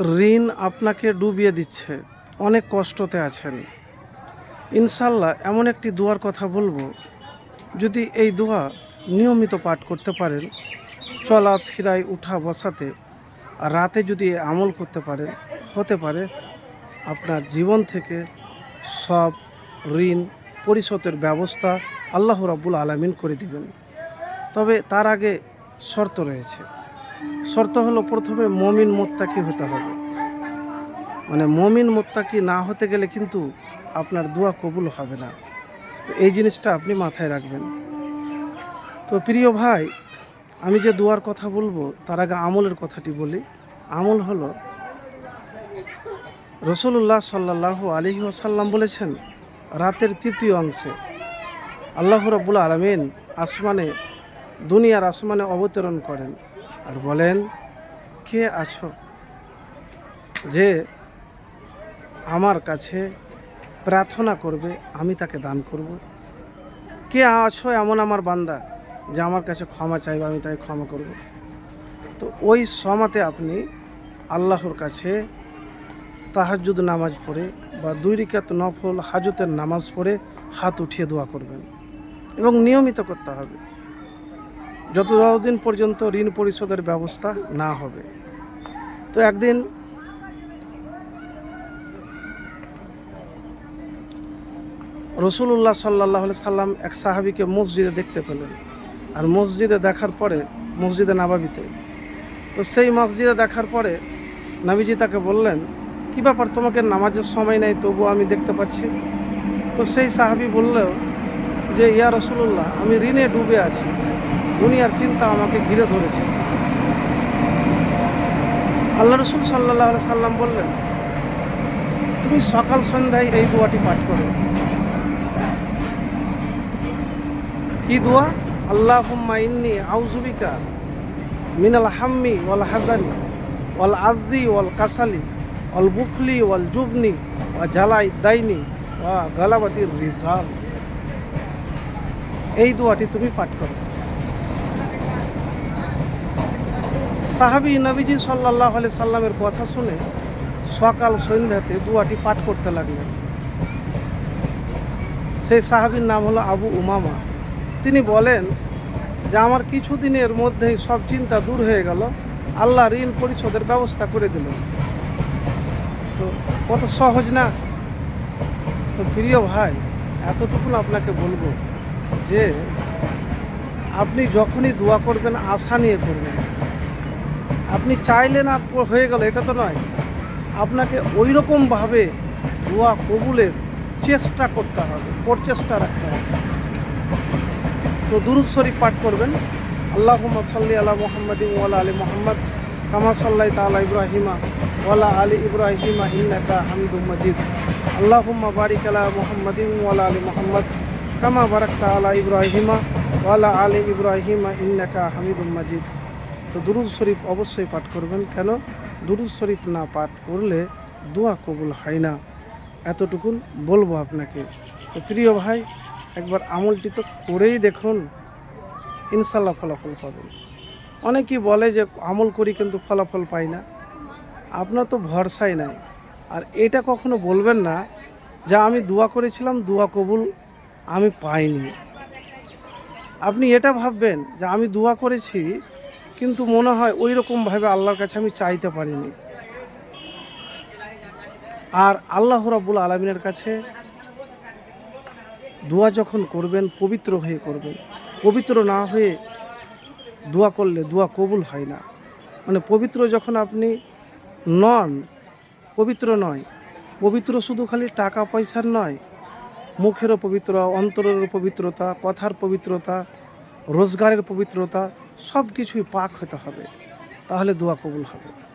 ঋণ আপনাকে ডুবিয়ে দিচ্ছে। অনেক কষ্টতে আছেন। ইনশাল্লাহ এমন একটি দোয়ার কথা বলব। যদি এই দোয়া নিয়মিত পাঠ করতে পারেন, চলা ফিরায় উঠা, বসাতে রাতে যদি আমল করতে পারেন, হতে পারে, আপনার জীবন থেকে সব ঋণ পরিশোধের ব্যবস্থা আল্লাহ রাব্বুল আলামিন করে দিবেন। তবে তার আগে শর্ত রয়েছে। শর্ত হলো প্রথমে মমিন মোত্তাকি হতে হবে। মানে মমিন মোত্তাকি না হতে গেলে কিন্তু আপনার দোয়া কবুল হবে না। তো এই জিনিসটা আপনি মাথায় রাখবেন। তো প্রিয় ভাই, আমি যে দোয়ার কথা বলব, তার আগে আমলের কথাটি বলি। আমল হলো রসুল্লাহ সাল্লাহ আলহি আসাল্লাম বলেছেন, রাতের তৃতীয় অংশে আল্লাহ রব্বুল আলমিন আসমানে, দুনিয়ার আসমানে অবতরণ করেন। আর বলেন, কে আছো? যে আমার কাছে প্রার্থনা করবে, আমি তাকে দান করব। কে আছো এমন আমার বান্দা যে আমার কাছে ক্ষমা চাইবে, আমি তাকে ক্ষমা করব। তো ওই সমাতে আপনি আল্লাহর কাছে তাহাজুদ নামাজ পড়ে বা দুই রিকাত নফল হাজতের নামাজ পড়ে হাত উঠিয়ে দোয়া করবেন এবং নিয়মিত করতে হবে। যতদিন পর্যন্ত ঋণ পরিশোধের ব্যবস্থা না হবে। তো একদিন রসুল্লাহ সাল্লাহ সাল্লাম এক সাহাবিকে মসজিদে দেখতে পেলেন। আর মসজিদে দেখার পরে, মসজিদে নাবাবিতে, তো সেই মসজিদে দেখার পরে নাবিজি তাকে বললেন, কী ব্যাপার, তোমাকে নামাজের সময় নেই, তবুও আমি দেখতে পাচ্ছি? তো সেই সাহাবি বললেও যে, ইয়া রসুল্লাহ আমি ঋণে ডুবে আছি। দুনিয়ার চিন্তা আমাকে ঘিরে ধরেছে। আল্লাহ রসুল সাল্লাহ সাল্লাম বললেন, তুমি সকাল সন্ধ্যায় এই দোয়াটি পাঠ করো। কি দোয়া? আল্লাহ ইন্নি আউজুবিকা মিনাল হাম্মি ওয়াল হাজানি ওয়াল আজি ওয়াল কাসালি ওয়াল বুখলি ওয়াল জুবনি ওয়া জালাই দাইনি ওয়া গালাবাতির রিসাল। এই দোয়াটি তুমি পাঠ করো। সাহাবি নবীজি সাল্লাহ আলি সাল্লামের কথা শুনে সকাল সন্ধ্যাতে দুয়াটি পাঠ করতে লাগলেন। সেই সাহাবির নাম হলো আবু উমামা। তিনি বলেন যে, আমার কিছুদিনের মধ্যেই সব চিন্তা দূর হয়ে গেল। আল্লাহ ঋণ পরিশোধের ব্যবস্থা করে দিল তো কত সহজ না? তো প্রিয় ভাই, এতটুকু আপনাকে বলব যে, আপনি যখনই দোয়া করবেন, আশা নিয়ে করবেন। আপনি চাইলেন আর হয়ে গেল, এটা তো নয়। আপনাকে ওই রকমভাবে দোয়া কবুলের চেষ্টা করতে হবে, প্রচেষ্টা রাখতে হবে। তো দুরুদ শরীফ পাঠ করবেন। আল্লাহ সাল্লি আলা মোহাম্মদ ওয়ালা আলী মোহাম্মদ, কামা সাল্লাই তালা ইব্রাহিমা ওয়ালা আলী ইব্রাহিমা ইন্নাকা হামিদুম মজিদ। আল্লাহুম্মা বারিক আলা মোহাম্মদ ওয়ালা আলী মোহাম্মদ, কামা বারাকতা আলা ইব্রাহিমা ওয়ালা আলী ইব্রাহিমা ইন্নাকা হামিদুম মজিদ। তো দুরুদ শরীফ অবশ্যই পাঠ করবেন। কেন? দুরুদ শরীফ না পাঠ করলে দোয়া কবুল হয় না। এতটুকুন বলব আপনাকে। তো প্রিয় ভাই, একবার আমলটি তো করেই দেখুন ইনশাল্লাহ ফলাফল পাবেন। অনেকেই বলে যে আমল করি কিন্তু ফলাফল পাই না। আপনার তো ভরসাই নাই। আর এটা কখনো বলবেন না যে আমি দোয়া করেছিলাম, দোয়া কবুল আমি পাইনি। আপনি এটা ভাববেন যে আমি দোয়া করেছি কিন্তু মনে হয় ওই রকমভাবে আল্লাহর কাছে আমি চাইতে পারিনি। আর আল্লাহ রাব্বুল আলমিনের কাছে দোয়া যখন করবেন, পবিত্র হয়ে করবেন, পবিত্র না হয়ে দোয়া করলে দোয়া কবুল হয় না। মানে পবিত্র যখন আপনি নন, পবিত্র নয়, পবিত্র শুধু খালি টাকা পয়সার নয়, মুখেরও পবিত্র অন্তরের পবিত্রতা, কথার পবিত্রতা, রোজগারের পবিত্রতা সব কিছুই পাক হতে হবে। তাহলে দোয়া কবুল হবে।